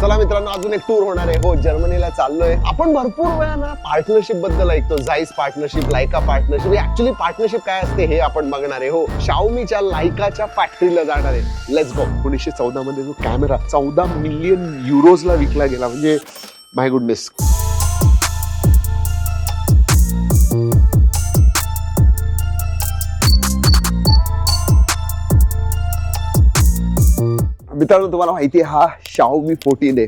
चला मित्रांनो अजून एक टूर होणार आहे. हो जर्मनीला चाललोय. आपण भरपूर वेळा ना पार्टनरशिपबद्दल ऐकतो. Zeiss partnership Leica partnership actually partnership काय असते हे आपण बघणार आहे. हो शाओमीच्या लायकाच्या फॅक्टरीला जाणार आहे. लेट्स गो एकोणीसशे चौदा मध्ये जो कॅमेरा चौदा मिलियन युरोजला विकला गेला म्हणजे माय गुडनेस मित्रांनो तुम्हाला माहिती आहे हा शाओमी फोर्टीन आहे.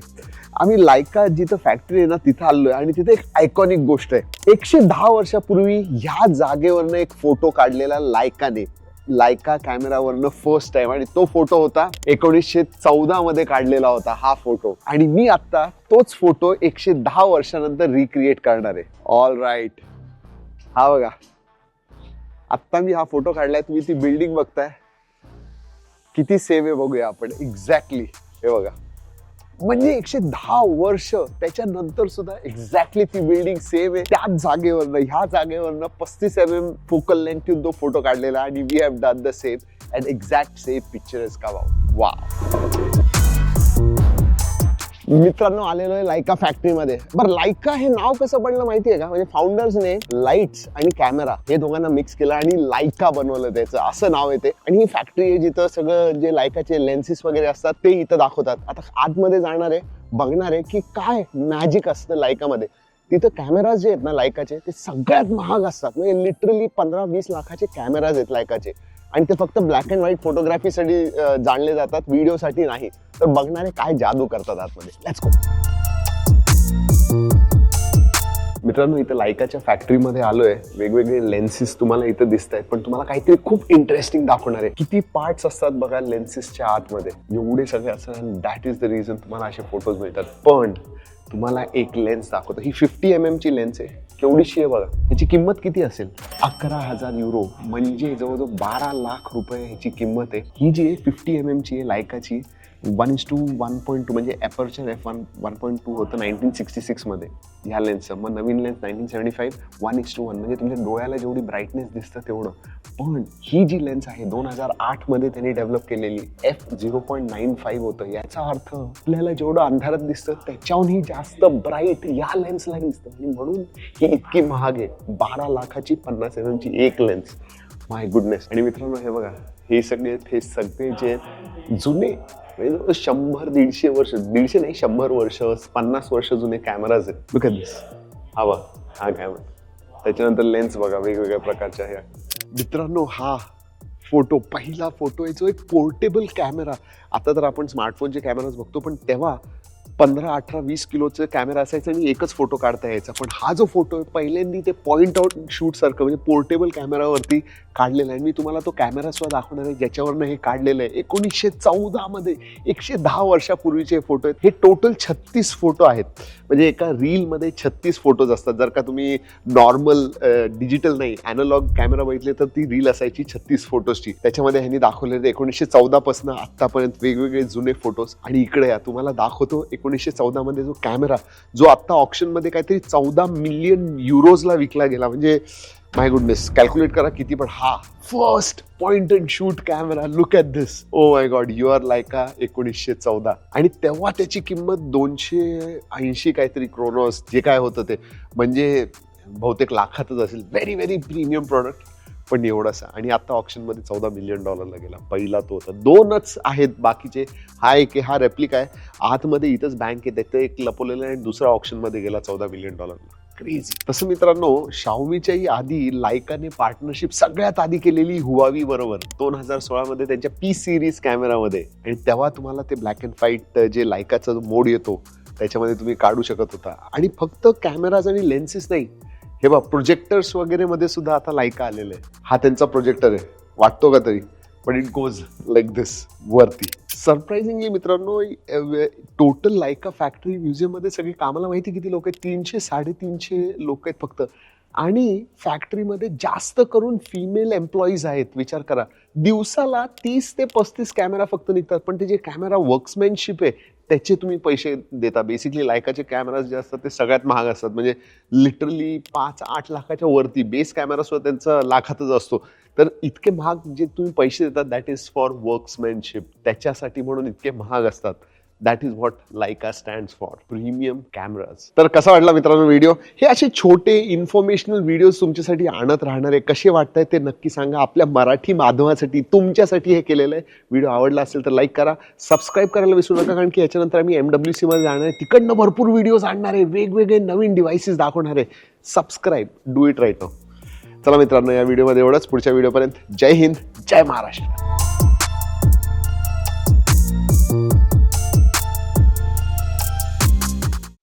आम्ही लायका जिथं फॅक्टरी आहे ना तिथं आलोय आणि तिथे एक आयकॉनिक गोष्ट आहे. एकशे दहा वर्षापूर्वी ह्या जागेवरनं एक फोटो काढलेला लायकाने लायका कॅमेरावरनं फर्स्ट टाइम आणि तो फोटो होता एकोणीसशे चौदा मध्ये काढलेला होता हा फोटो आणि मी आता तोच फोटो एकशे दहा वर्षानंतर रिक्रिएट करणार आहे. ऑल राईट हा बघा. आत्ता मी हा फोटो काढलाय तुम्ही ती बिल्डिंग बघताय. किती सेव आहे बघूया आपण. एक्झॅक्टली हे बघा. म्हणजे एकशे दहा वर्ष त्याच्यानंतर सुद्धा एक्झॅक्टली ती बिल्डिंग सेम आहे. त्याच जागेवरनं ह्या जागेवरनं पस्तीस एम एम फोकल लेंथ तो फोटो काढलेला आणि we have done the same and exact same picture is come out वा मित्रांनो आलेलो आहे लायका फॅक्टरीमध्ये बरं लायका हे नाव कसं पडलं माहितीये का? म्हणजे फाउंडर्सने लाईट्स आणि कॅमेरा हे दोघांना मिक्स केलं आणि लायका बनवलं त्याचं. असं नाव येते. आणि ही फॅक्टरी आहे जिथं सगळं जे लायकाचे लेन्सेस वगैरे असतात ते इथं दाखवतात. आता आतमध्ये जाणार आहे बघणार आहे की काय मॅजिक असतं लायकामध्ये तिथं कॅमेराज जे आहेत ना लायकाचे ते सगळ्यात महाग असतात. म्हणजे लिटरली पंधरा वीस लाखाचे कॅमेराज आहेत लायकाचे आणि ते फक्त ब्लॅक अँड व्हाईट फोटोग्राफीसाठी जाणले जातात व्हिडिओसाठी नाही. तर बघणारे काय जादू करतात आतमध्ये? लेट्स गो मित्रांनो इथं लायकाच्या फॅक्टरीमध्ये आलोय. वेगवेगळे लेन्सेस तुम्हाला इथं दिसत आहेत पण तुम्हाला काहीतरी खूप इंटरेस्टिंग दाखवणार आहे. किती पार्ट्स असतात बघा लेन्सेसच्या आतमध्ये. एवढे सगळे असतात दॅट इज द रिझन तुम्हाला असे फोटोज मिळतात. पण तुम्हाला एक लेन्स दाखवतो. ही फिफ्टी एम ची लेन्स आहे. केवढीशी आहे बघा. ह्याची किंमत किती असेल? अकरा हजार युरो म्हणजे जवळजवळ बारा लाख रुपये ह्याची किंमत आहे. ही जी आहे फिफ्टी एम एमची आहे लायकाची one is to one point two म्हणजे aperture F one one point two होतं नाईन्टीन सिक्स्टी सिक्समध्ये ह्या लेन्सचं मग नवीन lens nineteen seventy five one is to one म्हणजे तुमच्या डोळ्याला जेवढी ब्राईटनेस दिसतं तेवढं. पण ही जी लेन्स आहे दोन हजार आठमध्ये त्यांनी डेव्हलप केलेली F zero point nine five होतं. याचा अर्थ आपल्याला जेवढं अंधारात दिसतं त्याच्याहूनही जास्त ब्राईट या लेन्सला दिसतं. आणि म्हणून ही इतकी महाग आहे. बारा लाखाची पन्नास एम एमची एक लेन्स माय गुडनेस आणि मित्रांनो हे बघा. हे सगळे हे सगळे जे जुने म्हणजे शंभर दीडशे वर्ष दीडशे नाही शंभर वर्ष पन्नास वर्ष जुने कॅमेराज आहेत. बघा दिस हा हा कॅमेरा त्याच्यानंतर लेन्स बघा वेगवेगळ्या प्रकारच्या ह्या मित्रांनो हा फोटो पहिला फोटो जो एक पोर्टेबल कॅमेरा आता तर आपण स्मार्टफोनचे कॅमेराज बघतो पण तेव्हा पंधरा अठरा वीस किलोचं कॅमेरा असायचं आणि एकच फोटो काढता यायचा. पण हा जो फोटो आहे पहिल्यांदी ते पॉईंट आउट शूट सारखं म्हणजे पोर्टेबल कॅमेरावरती काढलेला आहे. मी तुम्हाला तो कॅमेरा सुद्धा दाखवणार आहे ज्याच्यावरनं हे काढलेलं आहे. एकोणीसशे चौदामध्ये एकशे दहा वर्षापूर्वीचे फोटो आहेत. हे टोटल छत्तीस फोटो आहेत. म्हणजे एका रीलमध्ये छत्तीस फोटोज असतात. जर का तुम्ही नॉर्मल डिजिटल नाही अॅनालॉग कॅमेरा बघितले तर ती रील असायची छत्तीस फोटोजची त्याच्यामध्ये ह्यांनी दाखवलेले एकोणीसशे चौदा पासून आतापर्यंत वेगवेगळे जुने फोटोज आणि इकडे या तुम्हाला दाखवतो एकोणीसशे चौदा मध्ये जो कॅमेरा जो आता ऑप्शनमध्ये काहीतरी चौदा मिलियन युरोजला विकला गेला. म्हणजे माय गुडनेस कॅल्क्युलेट करा किती पण हा first point and shoot camera look at this oh my God you are Leica एकोणीसशे चौदा. आणि तेव्हा त्याची किंमत दोनशे ऐंशी काहीतरी क्रोनॉस जे काय होतं ते. म्हणजे बहुतेक लाखातच असेल. व्हेरी व्हेरी प्रीमियम प्रॉडक्ट पण एवढासा. आणि आता ऑप्शनमध्ये चौदा मिलियन डॉलरला गेला. पहिला तो होता. दोनच आहेत बाकीचे. हा एक हा रेप्लिक आहे. आतमध्ये इथंच बँक आहे त्याचं एक लपवलेलं आहे आणि दुसरा ऑप्शनमध्ये गेला चौदा मिलियन डॉलरला क्रेझी तसं मित्रांनो शाओमीच्याही आधी लायकाने पार्टनरशिप सगळ्यात आधी केलेली हुवावी बरोबर. दोन हजार सोळामध्ये त्यांच्या पी सिरीज कॅमेरामध्ये आणि तेव्हा तुम्हाला ते ब्लॅक अँड व्हाईट जे लायकाचा मोड येतो त्याच्यामध्ये तुम्ही काढू शकत होता. आणि फक्त कॅमेराज आणि लेन्सेस नाही हे बघ प्रोजेक्टर्स वगैरे मध्ये सुद्धा आता लायका आलेलं आहे. हा त्यांचा प्रोजेक्टर आहे. वाटतो का तरी? पण इट गोज लाईक दिस वरती. सरप्राइझिंगली मित्रांनो टोटल लायका फॅक्टरी म्युझियममध्ये सगळी कामाला माहिती किती लोक आहेत? तीनशे साडेतीनशे लोक आहेत फक्त. आणि फॅक्टरीमध्ये जास्त करून फिमेल एम्प्लॉईज आहेत विचार करा. दिवसाला तीस ते पस्तीस कॅमेरा फक्त निघतात. पण ते जे कॅमेरा वर्क्समॅनशिप आहे त्याचे तुम्ही पैसे देता. बेसिकली लायकाचे कॅमेराज जे असतात ते सगळ्यात महाग असतात. म्हणजे लिटरली पाच आठ लाखाच्या वरती बेस कॅमेरासुद्धा त्यांचा लाखातच असतो. तर इतके महाग जे तुम्ही पैसे देतात दॅट इज फॉर वर्क्समॅनशिप त्याच्यासाठी म्हणून इतके महाग असतात. That is what Leica stand for premium cameras तर कसा वाटला मित्रांनो व्हिडिओ हे असे छोटे इन्फॉर्मेशनल व्हिडिओज तुमच्यासाठी आणत राहणार. आहे कसे वाटताय ते नक्की सांगा. आपल्या मराठी माध्यमासाठी तुमच्यासाठी हे केलेलं आहे. व्हिडिओ आवडला असेल तर लाईक करा. सबस्क्राईब करायला विसरू नका कारण की याच्यानंतर आम्ही एम डब्ल्यू सी मध्ये जाणार आहे. तिकडनं भरपूर व्हिडिओज आणणार आहे. वेगवेगळे नवीन डिव्हायसेस दाखवणार आहे. सबस्क्राईब डू इट राईट चला मित्रांनो या व्हिडिओमध्ये एवढंच. पुढच्या व्हिडिओपर्यंत जय हिंद. जय महाराष्ट्र.